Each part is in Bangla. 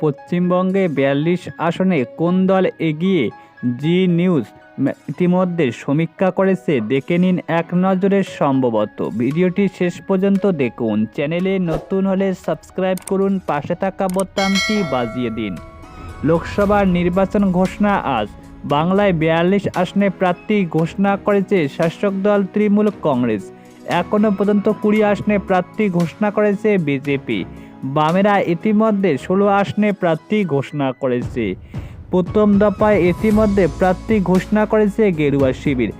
পশ্চিমবঙ্গে বিয়াল্লিশ আসনে কোন দল এগিয়ে জি নিউজ ইতিমধ্যে সমীক্ষা করেছে, দেখে নিন এক নজরে সম্ভবত। ভিডিওটি শেষ পর্যন্ত দেখুন। চ্যানেলে নতুন হলে সাবস্ক্রাইব করুন, পাশে থাকা বোতামটি বাজিয়ে দিন। লোকসভার নির্বাচন ঘোষণা আজ। বাংলায় বিয়াল্লিশ আসনে প্রার্থী ঘোষণা করেছে শাসক দল তৃণমূল কংগ্রেস। এখনও পর্যন্ত কুড়ি আসনে প্রার্থী ঘোষণা করেছে বিজেপি। বামেরা ইতিমধ্যে ষোলো আসনে প্রার্থী ঘোষণা করেছে। প্রথম দফায় ইতিমধ্যে প্রার্থী ঘোষণা করেছে গেরুয়া শিবির।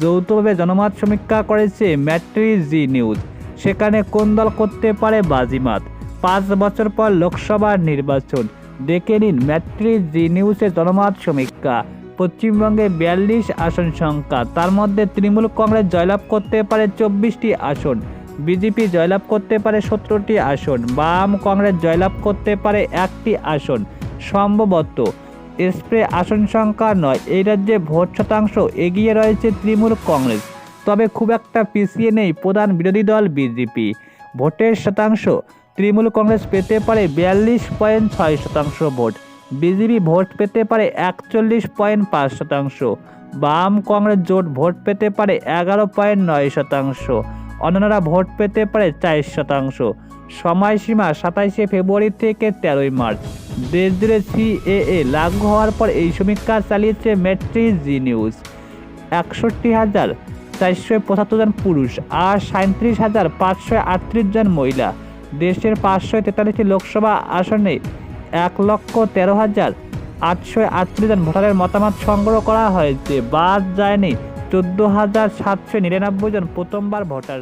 যৌথভাবে জনমত সমীক্ষা করেছে ম্যাট্রি জি নিউজ। সেখানে কোন দল করতে পারে বাজিমাত? পাঁচ বছর পর লোকসভার নির্বাচন। দেখে নিন ম্যাট্রি জি নিউজের জনমত সমীক্ষা। পশ্চিমবঙ্গে বিয়াল্লিশ আসন সংখ্যা। তার মধ্যে তৃণমূল কংগ্রেস জয়লাভ করতে পারে চব্বিশটি আসন। বিজেপি জয়লাভ করতে পারে সতেরোটি আসন, বাম কংগ্রেস জয়লাভ করতে পারে একটি আসন, সম্ভবত স্প্রে আসন সংখ্যা নয়। এই রাজ্যে ভোট শতাংশ এগিয়ে রয়েছে তৃণমূল কংগ্রেস। তবে খুব একটা পিছিয়ে নেই প্রধান বিরোধী দল বিজেপি। ভোটের শতাংশ তৃণমূল কংগ্রেস পেতে পারে বিয়াল্লিশ পয়েন্ট ছয় শতাংশ ভোট। বিজেপি ভোট পেতে পারে একচল্লিশ পয়েন্ট পাঁচ শতাংশ। বাম কংগ্রেস জোট ভোট পেতে পারে এগারো পয়েন্ট নয় শতাংশ। অন্যান্যরা ভোট পেতে পারে চার শতাংশ। সময়সীমা সাতাইশে ফেব্রুয়ারি থেকে তেরোই মার্চ। দেশ জুড়ে সিএএ লাগু হওয়ার পর এই সমীক্ষা চালিয়েছে মেট্রি জি নিউজ। একষট্টি হাজার চারশো পঁচাত্তর জন পুরুষ আর সাঁত্রিশ হাজার পাঁচশো আটত্রিশ জন মহিলা। দেশের পাঁচশো তেতাল্লিশটি লোকসভা আসনে এক লক্ষ তেরো হাজার আটশো আটত্রিশ জন ভোটারের মতামত সংগ্রহ করা হয়েছে। বাদ যায়নি চোদ্দ হাজার সাতশো নিরানব্বই জন প্রথমবার ভোটার